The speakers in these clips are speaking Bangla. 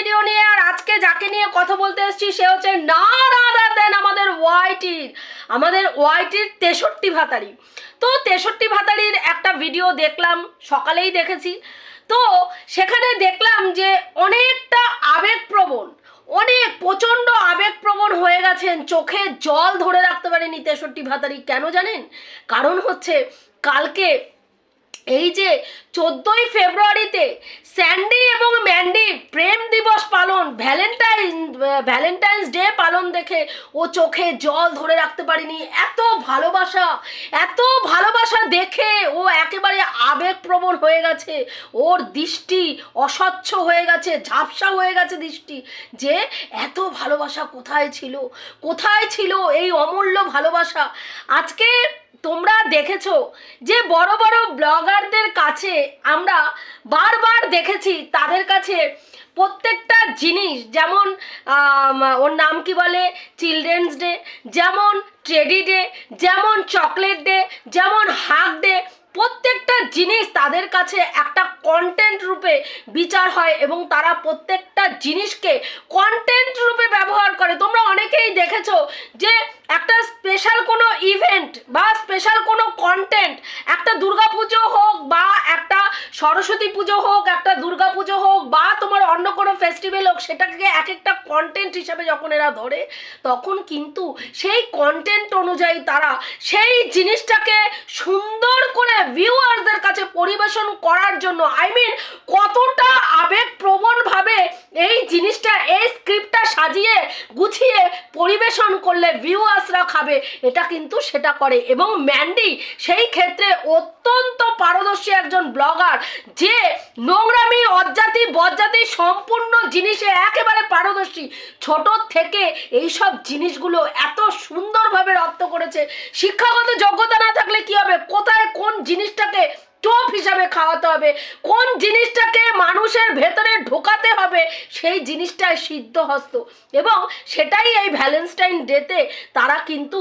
ভিডিও নিয়ে আর আজকে যাকে নিয়ে কথা বলতে এসেছি, সে হচ্ছে না দেন আমাদের ওয়াইটির আমাদের ওয়াইটির তেষট্টি ভাতারি। তো তেষট্টি ভাতারির একটা ভিডিও দেখলাম, সকালেই দেখেছি। তো সেখানে দেখলাম যে অনেকটা আবেগপ্রবণ, অনেক প্রচণ্ড আবেগপ্রবণ হয়ে গেছেন, চোখে জল ধরে রাখতে পারেনি তেষট্টি ভাতারি। কেন জানেন? কারণ হচ্ছে কালকে এই যে চোদ্দই ফেব্রুয়ারিতে স্যান্ডি এবং ম্যান্ডি প্রেম দিবস পালন, ভ্যালেন্টাইন ভ্যালেন্টাইন্স ডে পালন দেখে ও চোখে জল ধরে রাখতে পারিনি। এত ভালোবাসা এত ভালোবাসা দেখে ও একেবারে আবেগপ্রবণ হয়ে গেছে। ওর দৃষ্টি অস্বচ্ছ হয়ে গেছে, ঝাপসা হয়ে গেছে দৃষ্টি যে এত ভালোবাসা কোথায় ছিল? কোথায় ছিল এই অমূল্য ভালোবাসা? আজকে তোমরা দেখেছ যে বড় বড় ব্লগারদের কাছে আমরা বারবার দেখেছি তাদের কাছে প্রত্যেকটা জিনিস, যেমন ওর নাম কি বলে? চিলড্রেন্স ডে যেমন ট্রেডি ডে যেমন চকলেট ডে যেমন হাগ ডে প্রত্যেকটা জিনিস তাদের কাছে একটা কন্টেন্ট রূপে বিচার হয় এবং তারা প্রত্যেকটা জিনিসকে কন্টেন্ট রূপে ব্যবহার করে। তোমরা অনেকেই দেখেছ যে একটা স্পেশাল কোনো ইভেন্ট বা স্পেশাল কোনো কন্টেন্ট একটা দুর্গাপুজো হোক বা একটা সরস্বতী পুজো হোক, একটা দুর্গা পুজো হোক বা তোমার অন্য কোনো ফেস্টিভ্যাল হোক, সেটাকে এক একটা কন্টেন্ট হিসাবে যখন এরা ধরে, তখন কিন্তু সেই কন্টেন্ট অনুযায়ী তারা সেই জিনিসটাকে সুন্দর করে ভিউয়ার্সদের কাছে পরিবেশন করার জন্য আই মিন কতটা আবেগপ্রবণভাবে এই জিনিসটা এই স্ক্রিপ্টটা সাজিয়ে গুছিয়ে পরিবেশন করলে ভিউয়ার্সরা খাবে, এটা কিন্তু সেটা করে। এবং ম্যান্ডি সেই ক্ষেত্রে অত্যন্ত পারদর্শী একজন ব্লগার, যে নোংরামি, অজ্জাতি, বজ্জাতি সম্পূর্ণ জিনিসে একেবারে পারদর্শী। ছোট থেকে এই সব জিনিসগুলো এত সুন্দরভাবে রপ্ত করেছে। শিক্ষাগত যোগ্যতা না থাকলে কি হবে? কোথায় কোন জিনিসটাকে টোপ হিসাবে খাওয়াতে হবে। কোন জিনিসটাকে মানুষের ভেতরে ঢোকাতে হবে, সেই জিনিসটাই সিদ্ধ হস্ত এবং সেটাই এই ভ্যালেন্টাইন ডেতে তারা কিন্তু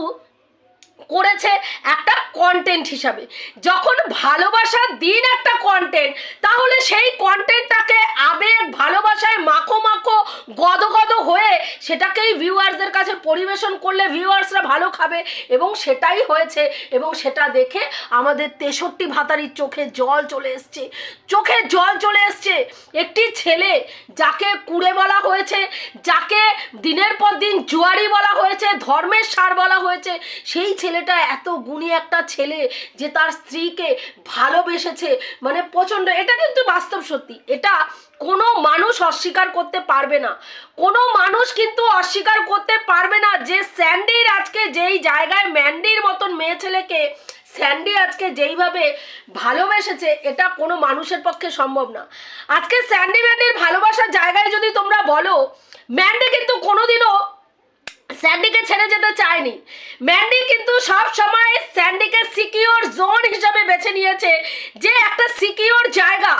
করেছে একটা কন্টেন্ট হিসাবে। যখন ভালোবাসার দিন একটা কন্টেন্ট তাহলে সেই কন্টেন্টটাকে আবেগ, ভালোবাসায় মাখো মাখো, গদ গদ হয়ে সেটাকেই ভিউয়ার্সদের কাছে পরিবেশন করলে ভিউয়ার্সরা ভালো খাবে এবং সেটাই হয়েছে এবং সেটা দেখে আমাদের তেষট্টি ভাতারির চোখে জল চলে এসছে। চোখে জল চলে এসছে একটি ছেলে যাকে কুড়ে বলা হয়েছে, যাকে দিনের পর দিন জুয়ারি বলা হয়েছে, ধর্মের সার বলা হয়েছে, সেই ছেলেটা এত গুণী একটা ছেলে যে তার স্ত্রীকে ভালোবেসেছে মানে প্রচণ্ড, এটা কিন্তু বাস্তব সত্যি। এটা কোনো মানুষ অস্বীকার করতে পারবে না। কোনো মানুষ কিন্তু অস্বীকার করতে পারবে না যে স্যান্ডির আজকে যেই জায়গায় ম্যান্ডির মতন মেয়ে ছেলেকে স্যান্ডি আজকে যেইভাবে ভালোবেসেছে, এটা কোনো মানুষের পক্ষে সম্ভব না। আজকে স্যান্ডি ম্যান্ডির ভালোবাসার জায়গায় যদি তোমরা বলো, ম্যান্ডি কিন্তু কোনোদিনও স্যান্ডিকে ছেড়ে যেতে চায়নি। ম্যান্ডি কিন্তু সব সময় স্যান্ডিকে সিকিওর জোন হিসাবে বেছে নিয়েছে, যে একটা সিকিওর জায়গা।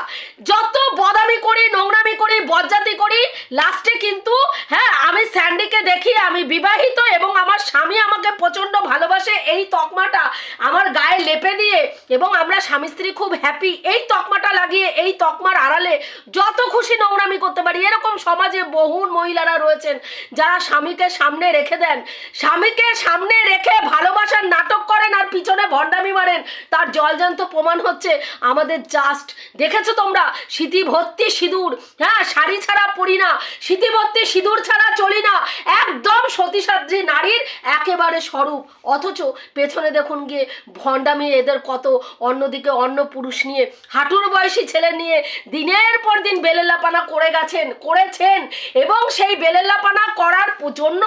যত বদামি করি, নোংরামি করি, বজ্জাতি করি লাস্টে কিন্তু হ্যাঁ আমি স্যান্ডিকে দেখি, আমি বিবাহিত এবং আমার স্বামী আমাকে প্রচণ্ড ভালোবাসে এই তকমাটা। আমার গায়ে লেপে দিয়ে এবং আমরা স্বামী স্ত্রী খুব হ্যাপি এই তকমাটা লাগিয়ে, এই তকমার আড়ালে যত খুশি নোংরামি করতে পারি। এরকম সমাজে বহু মহিলারা রয়েছেন যারা স্বামীকে সামনে রেখে দেন। স্বামীকে সামনে রেখে ভালোবাসার নাটক করেন আর পিছনে ভণ্ডামি মারেন, তার জলজান্ত প্রমাণ হচ্ছে আমাদের জাস্ট দেখেছ তোমরা? স্মৃতি ভর্তি সিঁদুর। হ্যাঁ শাড়ি ছাড়া পরি না। স্মৃতি সিঁদুর ছাড়া চলি না। একদম সতীসাধ্রী নারীর একেবারে স্বরূপ। অথচ পেছনে দেখুন গিয়ে ভণ্ডামি, এদের কত অন্যদিকে অন্য পুরুষ নিয়ে, হাঁটুর বয়সী ছেলে নিয়ে দিনের পর দিন বেলেলাপানা করে গেছেন, করেছেন। এবং সেই বেলেলাপানা করার জন্য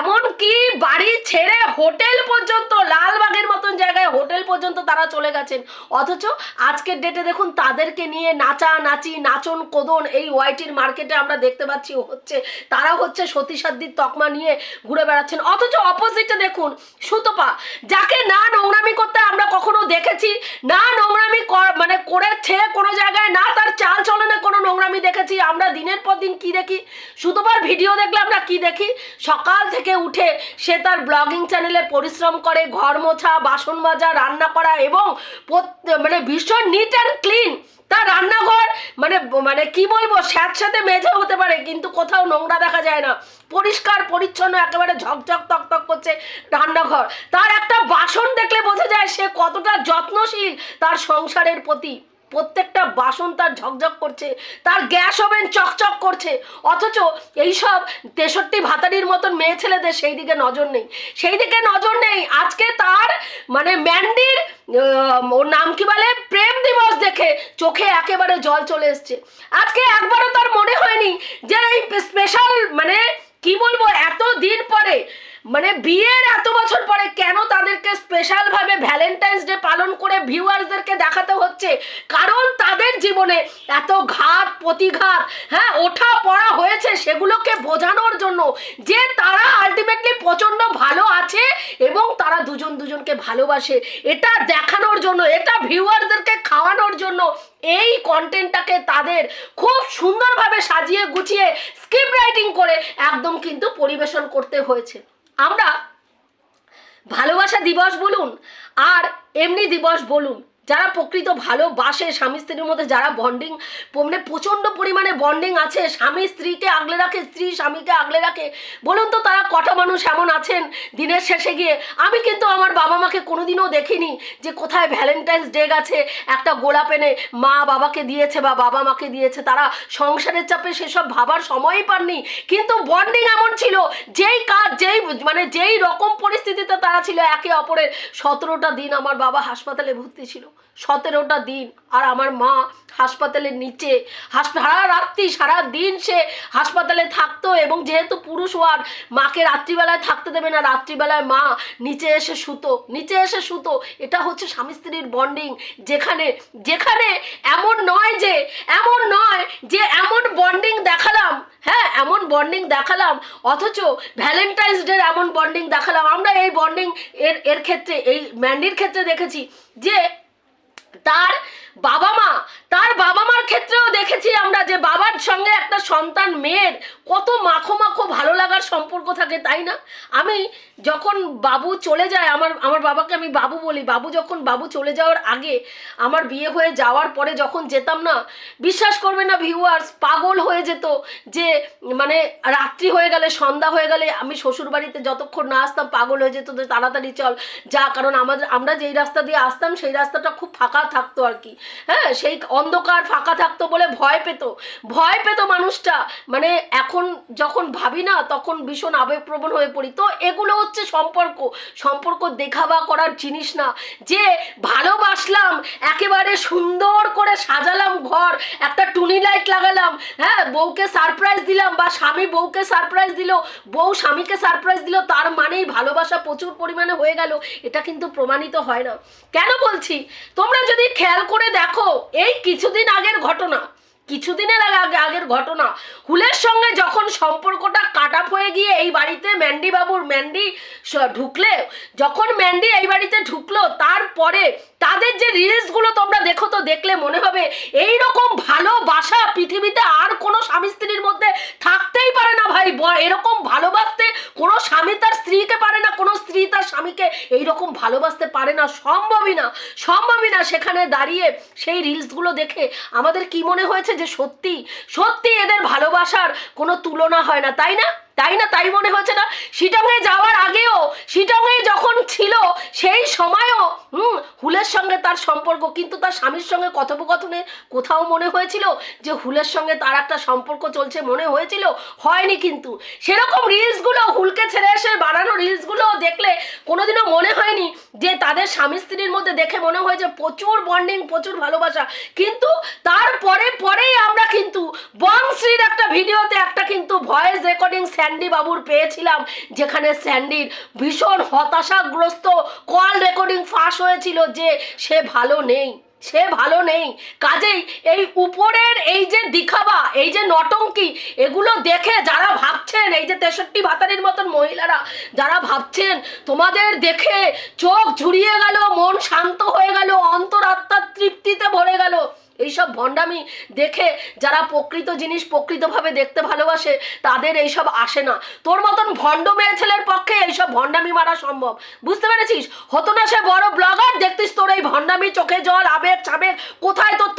এমন কি বাড়ি ছেড়ে হোটেল পর্যন্ত, লালবাগের মতন জায়গায় হোটেল পর্যন্ত তারা চলে গেছেন। অথচ আজকের ডেটে দেখুন তাদেরকে নিয়ে নাচা নাচি নাচন কোদন এই ওয়াইটির মার্কেটে আমরা দেখতে পাচ্ছি হচ্ছে তারা হচ্ছে সতীসাধ্যির তকমা নিয়ে ঘুরে বেড়াচ্ছেন। অথচ অপোজিটে দেখুন, সুতপা, যাকে না নোংরামি করতে আমরা কখনো দেখেছি, না নোংরামি মানে করেছে কোনো জায়গায়, না তার চাল চলনে কোনো নোংরামি দেখেছি, আমরা দিনের পর দিন কি দেখি? সুতপার ভিডিও দেখলে আমরা কি দেখি? সকাল থেকে উঠে সে তার ব্লগিং চ্যানেলে পরিশ্রম করে, ঘর মোছা, বাসন মাজা, রান্না করা এবং মানে ভীষণ নিট অ্যান্ড ক্লিন তার রান্নাঘর মানে মানে কি বলব, স্যাঁতস্যাঁতে মেঝে হতে পারে, কিন্তু কোথাও নোংরা দেখা যায় না। পরিষ্কার, পরিচ্ছন্ন, একেবারে ঝকঝক তকতক করছে রান্নাঘর। তার একটা বাসন দেখলে বোঝা যায় সে কতটা যত্নশীল তার সংসারের প্রতি। প্রত্যেকটা বাসন তার ঝকঝক করছে। তার গ্যাস ওভেন চকচক করছে। অথচ এইসব তেষট্টি ভাতারির মতন মেয়ে ছেলেদের সেই দিকে নজর নেই। সেই দিকে নজর নেই। আজকে তার মানে ম্যান্ডির ওর নাম কি বলে? প্রেম দিবস দেখে চোখে একেবারে জল চলে এসছে। আজকে একবারও তার মনে হয়নি যে এই স্পেশাল মানে কি বলব এত দিন পরে মানে বিয়ের এত বছর পরে কেন তাদেরকে স্পেশাল ভাবে ভ্যালেন্টাইন্স ডে পালন করে ভিউয়ার্সদেরকে দেখাতে হচ্ছে? কারণ তাদের জীবনে এত ঘাত, প্রতিঘাত হ্যাঁ ওঠা পড়া হয়েছে সেগুলোকে বোঝানোর জন্য যে তারা আলটিমেটলি প্রচণ্ড ভালো আছে এবং তারা দুজন দুজনকে ভালোবাসে। এটা দেখানোর জন্য, এটা ভিউয়ারদেরকে খাওয়ানোর জন্য এই কন্টেন্টটাকে তাদের খুব সুন্দরভাবে সাজিয়ে গুছিয়ে স্ক্রিপ্ট রাইটিং করে একদম কিন্তু পরিবেশন করতে হয়েছে। আমরা ভালোবাসা দিবস বলুন আর এমনি দিবস বলুন। যারা প্রকৃত ভালোবাসে, স্বামী স্ত্রীর মধ্যে যারা বন্ডিং মানে প্রচণ্ড পরিমাণে বন্ডিং আছে, স্বামী স্ত্রীকে আগলে রাখে, স্ত্রী স্বামীকে আগলে রাখে, বলুন তো তারা কটা মানুষ এমন আছেন দিনের শেষে গিয়ে? আমি কিন্তু আমার বাবা মাকে কোনোদিনও দেখিনি যে কোথায় ভ্যালেন্টাইন্স ডে গেছে, একটা গোলাপ এনে মা বাবাকে দিয়েছে বা বাবা মাকে দিয়েছে, তারা সংসারের চাপে সেসব ভাবার সময়ই পাননি। কিন্তু বন্ডিং এমন ছিল, যেই কাজ, যেই মানে যেই রকম পরিস্থিতিতে তারা ছিল, একে অপরের সতেরোটা দিন আমার বাবা হাসপাতালে ভর্তি ছিল। সতেরোটা দিন। আর আমার মা হাসপাতালের নিচে সারা রাত্রি, সারা দিন সে হাসপাতালে থাকতো এবং যেহেতু পুরুষ ওয়ার্ড, মাকে রাত্রিবেলায় থাকতে দেবে না, রাত্রিবেলায় মা নিচে এসে শুতো। নিচে এসে শুতো। এটা হচ্ছে স্বামী স্ত্রীর বন্ডিং। যেখানে যেখানে এমন নয় যে, এমন নয় যে এমন বন্ডিং দেখালাম। হ্যাঁ এমন বন্ডিং দেখালাম। অথচ ভ্যালেন্টাইন্স ডে এমন বন্ডিং দেখালাম। আমরা এই বন্ডিং এর এর ক্ষেত্রে, এই ম্যান্ডির ক্ষেত্রে দেখেছি যে তার বাবা মা, তার বাবা মার ক্ষেত্রেও দেখেছি আমরা যে বাবার সঙ্গে একটা সন্তান মেয়ের কত মাখো মাখো ভালো লাগার সম্পর্ক থাকে, তাই না? আমি যখন বাবু চলে যায়, আমার আমার বাবাকে আমি বাবু বলি, বাবু যখন বাবু চলে যাওয়ার আগে আমার বিয়ে হয়ে যাওয়ার পরে যখন যেতাম না, বিশ্বাস করবে না ভিউয়ার্স পাগল হয়ে যেত যে মানে রাত্রি হয়ে গেলে, সন্ধ্যা হয়ে গেলে আমি শ্বশুর বাড়িতে যতক্ষণ না আসতাম, পাগল হয়ে যেত তাড়াতাড়ি চল, যা, কারণ আমাদের, আমরা যেই রাস্তা দিয়ে আসতাম, সেই রাস্তাটা খুব ফাঁকা থাকতো আর কি। হ্যাঁ সেই অন্ধকার ফাঁকা থাকতো বলে ভয় পেত। ভয় পেত মানুষটা। মানে এখন যখন ভাবি না, তখন ভীষণ আবেগপ্রবণ হয়ে পড়ি। তো এগুলো হচ্ছে সম্পর্ক। সম্পর্ক দেখাবা করার জিনিস না। যে ভালোবাসলাম, একেবারে সুন্দর করে সাজালাম ঘর, একটা টুনি লাইট লাগালাম হ্যাঁ বউকে সারপ্রাইজ দিলাম বা স্বামী বউকে সারপ্রাইজ দিল, বউ স্বামীকে সারপ্রাইজ দিল, তার মানেই ভালোবাসা প্রচুর পরিমাণে হয়ে গেল। এটা কিন্তু প্রমাণিত হয় না। কেন বলছি? তোমরা যদি খেয়াল করে দেখো, এই কিছুদিন আগের ঘটনা, কিছুদিনের আগে আগে আগের ঘটনা, হুলের সঙ্গে যখন সম্পর্কটা কাট আপ হয়ে গিয়ে এই বাড়িতে ম্যান্ডি বাবুর ম্যান্ডি ঢুকলে যখন ম্যান্ডি এই বাড়িতে ঢুকলো, তারপরে তাদের যে রিলসগুলো তোমরা দেখো তো দেখলে মনে হবে এই রকম ভালোবাসা পৃথিবীতে আর কোনো স্বামী স্ত্রীর মধ্যে থাকতেই পারে না ভাই। এরকম ভালোবাসতে কোনো স্বামী তার স্ত্রীকে পারে না, কোনো স্ত্রী তার স্বামীকে এইরকম ভালোবাসতে পারে না। সম্ভবই না সম্ভবই না সেখানে দাঁড়িয়ে সেই রিলসগুলো দেখে। আমাদের কি মনে হয়েছে যে সত্যি সত্যি এদের ভালোবাসার কোনো তুলনা হয় না, তাই না? তাই না তাই মনে হচ্ছে না? শিটংয়ে যাওয়ার আগেও, শিটংয়ে যখন ছিল, সেই সময়ও, হুম, হুলের সঙ্গে তার সম্পর্ক। কিন্তু তার স্বামীর সঙ্গে কথোপকথনে কোথাও মনে হয়েছিল যে হুলের সঙ্গে তার একটা সম্পর্ক চলছে মনে হয়েছিল? হয়নি কিন্তু। সেরকম রিলসগুলো হুলকে ছেড়ে এসে বানানো রিলসগুলো দেখলে কোনোদিনও মনে হয়নি যে তাদের স্বামী স্ত্রীর মধ্যে দেখে মনে হয় যে প্রচুর বন্ডিং প্রচুর ভালোবাসা। কিন্তু তারপরে পরেই আমরা কিন্তু বংশ্রীর একটা ভিডিওতে একটা কিন্তু ভয়েস রেকর্ডিং স্যান্ডি বাবুর পেয়েছিলাম, যেখানে স্যান্ডির ভীষণ হতাশাগ্রস্ত কল রেকর্ডিং ফাঁস হয়েছিল যে সে ভালো নেই, সে ভালো নেই। কাজেই এই উপরের এই যে দিখাবা, এই যে নটঙ্কি, এগুলো দেখে যারা ভাবছেন, এই যে তেষট্টি ভাতারির মতন মহিলারা যারা ভাবছেন, তোমাদের দেখে চোখ ঝুরিয়ে গেল, মন শান্ত হয়ে গেল অন্তরাত্মার তৃপ্তিতে ভরে গেল। এইসব ভণ্ডামি দেখে যারা প্রকৃত জিনিস প্রকৃতভাবে দেখতে ভালোবাসে, তাদের এইসব আসে না। তোর মতন ভণ্ড মেয়ে ছেলের পক্ষে এইসব ভণ্ডামি মারা সম্ভব। বুঝতে পেরেছিস? হতো না সে বড় ব্লগার দেখতিস তোর এই ভণ্ডামি, চোখে জল, আবেগ চাবেগ কোথায় তোর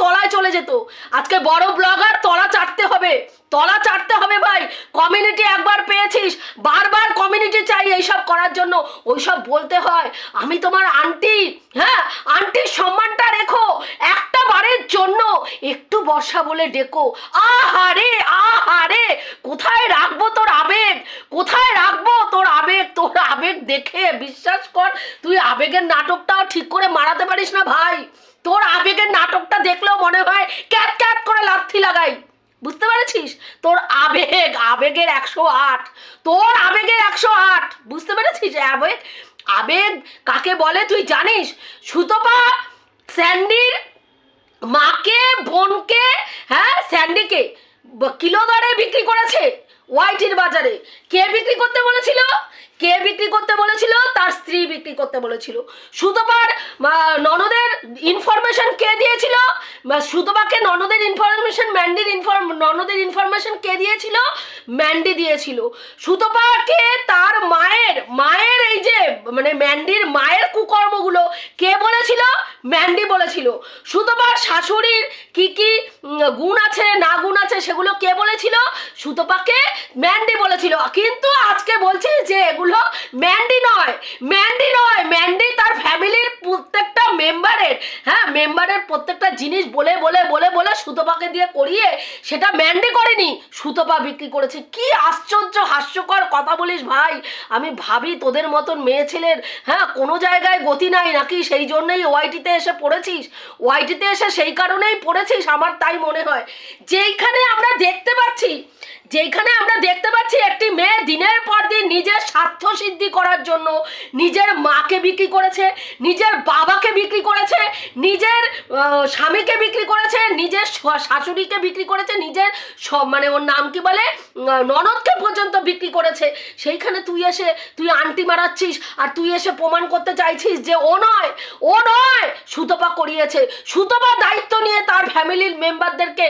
যেত। আজকে বড় ব্লগার, তলা চাটতে হবে। তলা চাটতে হবে ভাই। কমিউনিটি একবার পেয়েছিস। বারবার কমিউনিটি চাই এইসব করার জন্য। ওইসব বলতে হয়। আমি তোমার আন্টি। হ্যাঁ আন্টির সম্মানটা রেখো। একটা বারের জন্য একটু বর্ষা বলে ডেকো। আহারে আহারে। কোথায় রাখব তোর আবেগ? কোথায় রাখব তোর আবেগ? তোর আবেগ দেখে বিশ্বাস কর, তুই আবেগের নাটকটাও ঠিক করে মারাতে পারিস না ভাই। তোর আবেগের নাটকটা দেখলেও মনে হয় ক্যাট ক্যাট করে লাথি লাগাই। বুঝতে পেরেছিস? তোর আবেগ, আবেগের একশো আট। তোর আবেগের একশো আট। বুঝতে পেরেছিস আবেগ আবেগ কাকে বলে? তুই জানিস? সুতপা স্যান্ডির মাকে, বোনকে হ্যাঁ স্যান্ডিকে কিলো দরে বিক্রি করেছে। ওয়াইটির বাজারে কে বিক্রি করতে বলেছিল? কে বিক্রি করতে বলেছিল? তার স্ত্রী বিক্রি করতে বলেছিল। সুতপার ননদের ইনফরমেশন কে দিয়েছিল? সুতপাকে ননদের ইনফরমেশন ম্যান্ডির ইনফরম ননদের ইনফরমেশন কে দিয়েছিল? ম্যান্ডি দিয়েছিল। সুতপাকে তার মায়ের মায়ের এই যে মানে ম্যান্ডির মায়ের কুকর্মগুলো কে বলেছিল? ম্যান্ডি বলেছিল। সুতপার শাশুড়ির কি কি গুণ আছে, না গুণ আছে, সেগুলো কে বলেছিল? সুতপাকে ম্যান্ডি বলেছিল। কিন্তু আজকে বলছে যে এগুলো ম্যান্ডি নয় ম্যান্ডি নয়, ম্যান্ডি তার ফ্যামিলির প্রত্যেকটা মেম্বারের হ্যাঁ মেম্বারের প্রত্যেকটা জিনিস বলে বলে বলে বলে সুতপাকে দিয়ে করিয়ে সেটা ম্যান্ডি করেনি, সুতপা বিক্রি করেছে। কি আশ্চর্য, হাস্যকর কথা বলিস ভাই। আমি ভাবি তোদের মতন মেয়ে ছেলের হ্যাঁ কোনো জায়গায় গতি নাই নাকি? সেই জন্যই ওয়াইটিতে এসে পড়েছিস। ওয়াইটিতে এসে সেই কারণেই পড়েছিস। আমার তাই মনে হয়। যেইখানে আমরা দেখতে পাচ্ছি যেইখানে আমরা দেখতে পাচ্ছি একটি মেয়ে দিনের পর দিন নিজের স্বার্থ সিদ্ধি করার জন্য নিজের মাকে বিক্রি করেছে, নিজের বাবাকে বিক্রি করেছে, নিজের স্বামীকে বিক্রি করেছে, নিজের শাশুড়িকে বিক্রি করেছে, নিজের মানে ওর নাম কি বলে? ননদকে পর্যন্ত বিক্রি করেছে। সেইখানে তুই এসে, তুই আন্টি মারাচ্ছিস আর তুই এসে প্রমাণ করতে চাইছিস যে ও নয় ও নয়, সুতপা করিয়েছে। সুতপা দায়িত্ব নিয়ে তার ফ্যামিলির মেম্বারদেরকে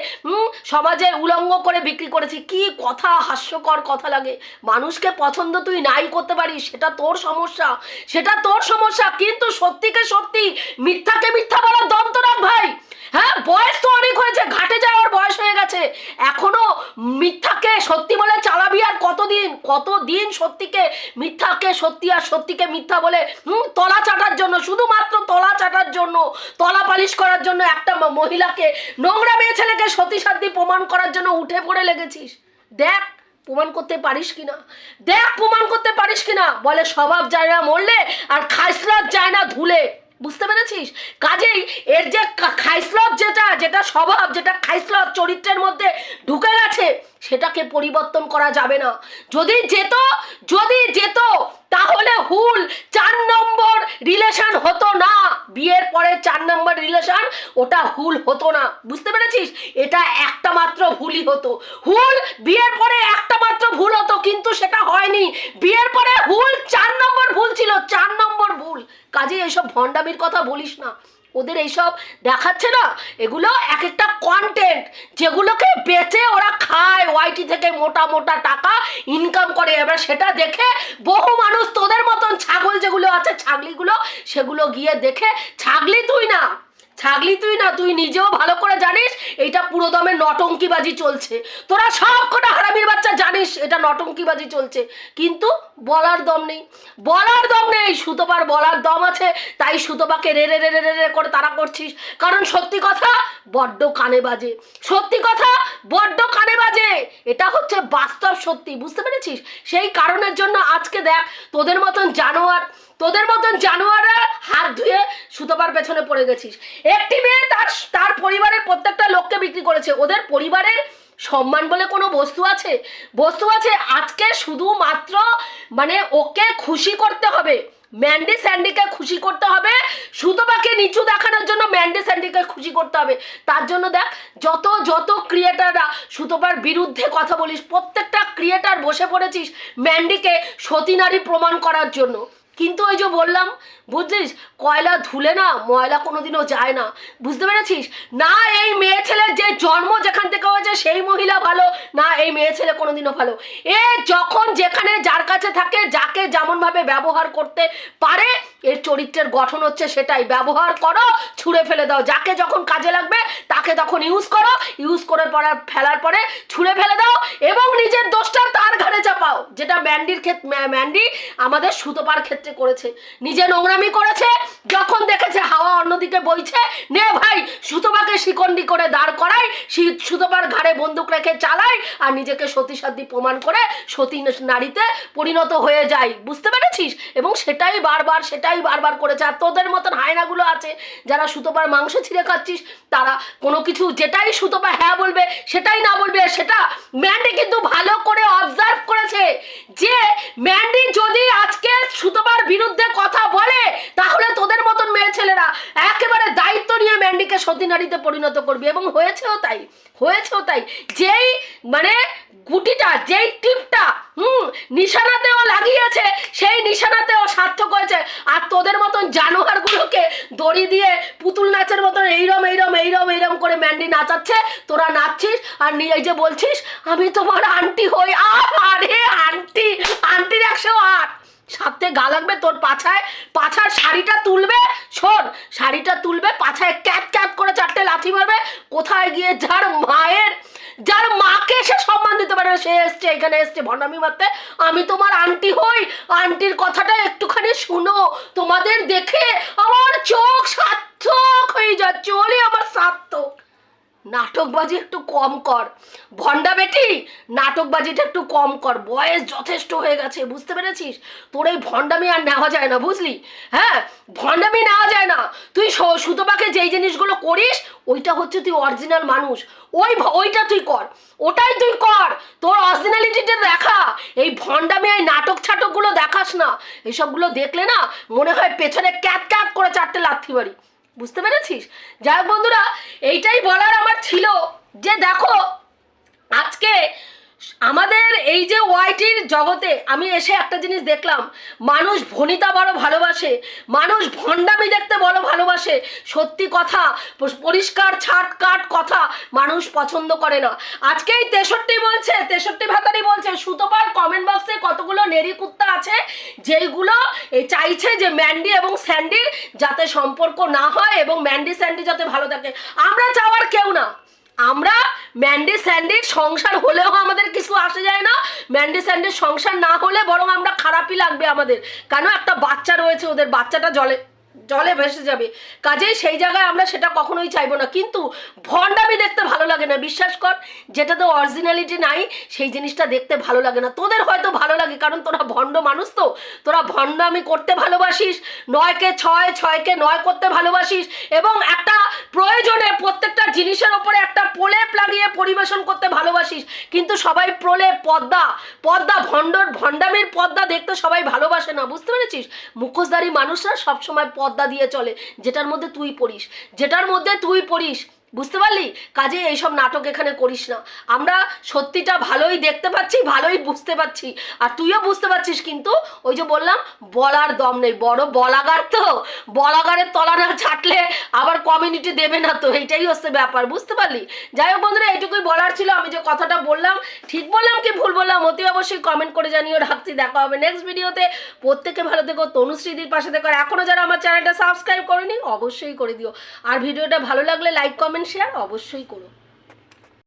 সমাজে উলঙ্গ করে বিক্রি করেছে। কি কথা হাস্যকর কথা লাগে। মানুষকে পছন্দ তুই নাই করতে পারিস, সেটা তোর সমস্যা। সেটা তোর সমস্যা, কিন্তু সত্যিকে সত্যি মিথ্যাকে মিথ্যা বলার দম তো রাখ ভাই। হ্যাঁ বয়স তো অনেক হয়েছে, ঘাটে যাওয়ার বয়স হয়ে গেছে। এখনও মিথ্যাকে সত্যি বলে চালাবি আর কতদিন? কতদিন সত্যিকে মিথ্যাকে সত্যি আর সত্যিকে মিথ্যা বলে, হুম, তলা চাটার জন্য, শুধুমাত্র তলা চাটার জন্য, তলা পালিশ করার জন্য একটা মহিলাকে, নোংরা মেয়ে ছেলেকে সতী সাধ্যি প্রমাণ করার জন্য উঠে পড়ে লেগেছিস। দেখ প্রমাণ করতে পারিস কিনা? দেখ প্রমাণ করতে পারিস কিনা? বলে স্বভাব যায় না মরলে আর খাইসলাত যায় না ধুলে। বুঝতে পেরেছিস? কাজেই এর যে খাইসলত যেটা যেটা স্বভাব, যেটা খাইসলত চরিত্রের মধ্যে ঢুকে গেছে, সেটাকে পরিবর্তন করা যাবে না। যদি যেত যদি যেত তাহলে হুল চার নম্বর রিলেশন হতো না। বিয়ের পরে চার নম্বর রিলেশন ওটা হুল হতো না। বুঝতে পেরেছিস? এটা একটা মাত্র ভুলই হতো। হুল বিয়ের পরে একটা মাত্র ভুল হতো, কিন্তু সেটা হয়নি। বিয়ের পরে হুল চার নম্বর ভুল ছিল, চার নম্বর ভুল। কাজে এসব ভণ্ডামির কথা বলিস না। ওদের এইসব দেখাচ্ছে না? এগুলো এক একটা কন্টেন্ট যেগুলোকে বেচে ওরা খায়। ওয়াইটি থেকে মোটা মোটা টাকা ইনকাম করে। এবার সেটা দেখে বহু মানুষ তোদের মতন ছাগল যেগুলো আছে, ছাগলিগুলো সেগুলো গিয়ে দেখে, ছাগলি তুই না। ছাগলি তুই না, তুই নিজেও ভালো করে জানিস এটা পুরো দমে নটঙ্কিবাজি চলছে। তোরা সব কটা হারামির বাচ্চা জানিস, এটা নটঙ্কিবাজি চলছে। কিন্তু বলার দম নেই। বলার দম নেই। সুতোপার বলার দম আছে, তাই সুতোপাকে রে রে রে রে রে করে তারা করছিস। কারণ সত্যি কথা, বড্ড কানে বাজে। সত্যি কথা, বড্ড কানে বাজে। এটা হচ্ছে বাস্তব সত্যি, বুঝতে পেরেছিস? সেই কারণের জন্য আজকে দেখ, তোদের মতন জানোয়ার তোদের মতন জানোয়াররা হাত ধুয়ে সুতোবার পেছনে পড়ে গেছিস। একটি মেয়ে তার তার পরিবারের প্রত্যেকটা লোককে বিক্রি করেছে। ওদের পরিবারের সম্মান বলে কোনো বস্তু আছে? বস্তু আছে আজকে শুধুমাত্র মানে ওকে খুশি করতে হবে। ম্যান্ডি স্যান্ডিকে খুশি করতে হবে। সুতোবাকে নিচু দেখানোর জন্য ম্যান্ডি স্যান্ডিকে খুশি করতে হবে। তার জন্য দেখ, যত যত ক্রিয়েটাররা সুতোবার বিরুদ্ধে কথা বলিস, প্রত্যেকটা ক্রিয়েটার বসে পড়েছিস ম্যান্ডিকে সতী নারী প্রমাণ করার জন্য। কিন্তু ওই যে বললাম, বুঝছিস? কয়লা ধুলে না ময়লা কোনোদিনও যায় না। বুঝতে পেরেছিস? না এই মেয়ে ছেলের যে জন্ম যেখান থেকে হয়েছে সেই মহিলা ভালো, না এই মেয়ে ছেলে কোনোদিনও ভালো। এ যখন যেখানে যার কাছে থাকে, যাকে যেমনভাবে ব্যবহার করতে পারে এর চরিত্রের গঠন হচ্ছে সেটাই। ব্যবহার করো, ছুঁড়ে ফেলে দাও। যাকে যখন কাজে লাগবে, তাকে তখন ইউজ করো। ইউজ করে পড়ার ফেলার পরে ছুঁড়ে ফেলে দাও এবং নিজের দোষটা তার ঘাড়ে চাপাও। যেটা ম্যান্ডির ক্ষেত্রে ম্যান্ডি আমাদের সুতোপার ক্ষেত্রে করেছে। নিজে নোংরামি করেছে, যখন দেখেছে হাওয়া অন্যদিকে বইছে, নে ভাই, সুতোপাকে শিকন্ডি করে দাঁড় করাই সুতোপার ঘাড়ে বন্দুক রেখে চালাই আর নিজেকে সতী সাধ্যি প্রমাণ করে সতী নারীতে পরিণত হয়ে যায়। বুঝতে পেরেছিস? এবং সেটাই বারবার, সেটাই বারবার করেছে। আর তোদের মতন হায়নাগুলো আছে, যারা সুতোপার মাংস ছিঁড়ে খাচ্ছিস, তারা কোনো কিছু যেটাই সুতোপা হ্যাঁ বলবে, সেটাই না বলবে, সেটা ম্যান্ডি কিন্তু ভালো করে অবজার্ভ করেছে যে ম্যান্ডি যদি আজকে সুতোপার বিরুদ্ধে কথা বলে, তাহলে তোদের মতন মেয়ে ছেলেরা একেবারে দায়িত্ব নিয়ে ম্যান্ডিকে সতী নারীতে পরিণত করবে। এবং হয়েছেও তাই হয়েছেও তাই। যেই মানে গুটিটা, যেই টিপটা, হুম, নিশানাতেও লাগিয়েছে, সেই নিশানাতেও সার্থক হয়েছে। আর তোদের মতন জানোয়ারগুলোকে দড়ি দিয়ে পুতুল নাচের মতন এইরম এইরম এইরম এইরম করে ম্যান্ডি নাচাচ্ছে, তোরা নাচছিস আর নিয়ে যে বলছিস, আমি তোমার আন্টি হই। আরে আন্টি, আন্টির একশো আট। সাথে গা লাগবে তোর পাছায়, পাছার শাড়িটা তুলবে, শোন, শাড়িটা তুলবে, পাছায় ক্যাট ক্যাট করে চারটে লাথি মারবে, কোথায় গিয়ে যার মায়ের যার মাকে সে সম্মান দিতে পারে সে এসছে, এখানে এসছে, ভণ্ডামি মারতে। আমি তোমার আন্টি হই। আন্টির কথাটা একটুখানি শুনো। তোমাদের দেখে আমার চোখ সার্থক হয়ে যাচ্ছে। সার্থক নাটকবাজি একটু কম কর। ভণ্ডা বেটি, নাটকবাজিটা একটু কম কর। বয়স যথেষ্ট হয়ে গেছে, বুঝতে পেরেছিস? তোর এই ভণ্ডামি আর নেওয়া যায় না, বুঝলি? হ্যাঁ ভণ্ডামি নেওয়া যায় না। তুই সুতোপাকে যেই জিনিসগুলো করিস, ওইটা হচ্ছে তুই অরিজিনাল মানুষ। ওই ওইটা তুই কর। ওটাই তুই কর। তোর অরিজিনালিটিটা দেখা। এই ভণ্ডামি, এই নাটক ছাটকগুলো দেখাস না। এসবগুলো দেখলে না, মনে হয় পেছনে ক্যাট ক্যাট করে চারটে লাথি মারি। বুঝতে পেরেছিস? যাই বন্ধুরা এইটাই বলার আমার ছিল যে দেখো আজকে আমাদের এই যে ওয়াইটির জগতে আমি এসে একটা জিনিস দেখলাম, মানুষ ভনিতা বড় ভালোবাসে, মানুষ ভণ্ডামি দেখতে বড় ভালোবাসে। সত্যি কথা পরিষ্কার, ছাট কাট কথা মানুষ পছন্দ করে না। আজকে এই তেষট্টি বলছে, তেষট্টি ভাতারি বলছে সুতোপার কমেন্ট বক্সে কতগুলো নেরি কুত্তা আছে, যেইগুলো চাইছে যে ম্যান্ডি এবং স্যান্ডির যাতে সম্পর্ক না হয় এবং ম্যান্ডি স্যান্ডি যাতে ভালো থাকে। আমরা চাওয়ার কেউ না। আমরা ম্যান্ডে স্যান্ডে সংসার হলেও আমাদের কিছু আসে যায় না। ম্যান্ডে স্যান্ডে সংসার না হলে বরং আমরা খারাপই লাগবে আমাদের। কেন? একটা বাচ্চা রয়েছে, ওদের বাচ্চাটা জলে জলে ভেসে যাবে। কাজেই সেই জায়গায় আমরা সেটা কখনোই চাইব না। কিন্তু ভণ্ডামি দেখতে ভালো লাগে না। বিশ্বাস কর, যেটাতে অরিজিনালিটি নাই, সেই জিনিসটা দেখতে ভালো লাগে না। তোদের হয়তো ভালো লাগে, কারণ তোরা ভণ্ড মানুষ তো। তোরা ভণ্ডামি করতে ভালোবাসিস, নয়কে ছয়, ছয়কে নয় করতে ভালোবাসিস এবং একটা প্রয়োজনে প্রত্যেকটা জিনিসের ওপরে একটা প্রলেপ লাগিয়ে পরিবেশন করতে ভালোবাসিস। কিন্তু সবাই প্রলেপ, পদ্মা পদ্মা ভণ্ডর, ভণ্ডামির পদ্মা দেখতে সবাই ভালোবাসে না। বুঝতে পেরেছিস? মুখোশধারী মানুষরা সবসময় পদ্মা দিয়ে চলে যেটার মধ্যে তুই পড়িস যেটার মধ্যে তুই পড়িস বুঝতে পারলি? কাজে এইসব নাটক এখানে করিস না। আমরা সত্যিটা ভালোই দেখতে পাচ্ছি, ভালোই বুঝতে পারছি। আর তুইও বুঝতে পারছিস কিন্তু, ওই যে বললাম, বলার দম নেই। বড় বলাগার তো। বলাগারের তলা না ছাটলে আবার কমিউনিটি দেবে না তো। এইটাই হচ্ছে ব্যাপার, বুঝতে পারলি? যাই হোক বন্ধুরা, এইটুকুই বলার ছিল। আমি যে কথাটা বললাম, ঠিক বললাম কি ভুল বললাম, অতি অবশ্যই কমেন্ট করে জানিও। রাখছি, দেখা হবে নেক্সট ভিডিওতে প্রত্যেকে ভালো থেকো তনুশ্রীদির পাশে দেখো আর এখনও যারা আমার চ্যানেলটা সাবস্ক্রাইব করেনি, অবশ্যই করে দিও। আর ভিডিওটা ভালো লাগলে লাইক কমেন্ট শেয়ার অবশ্যই করো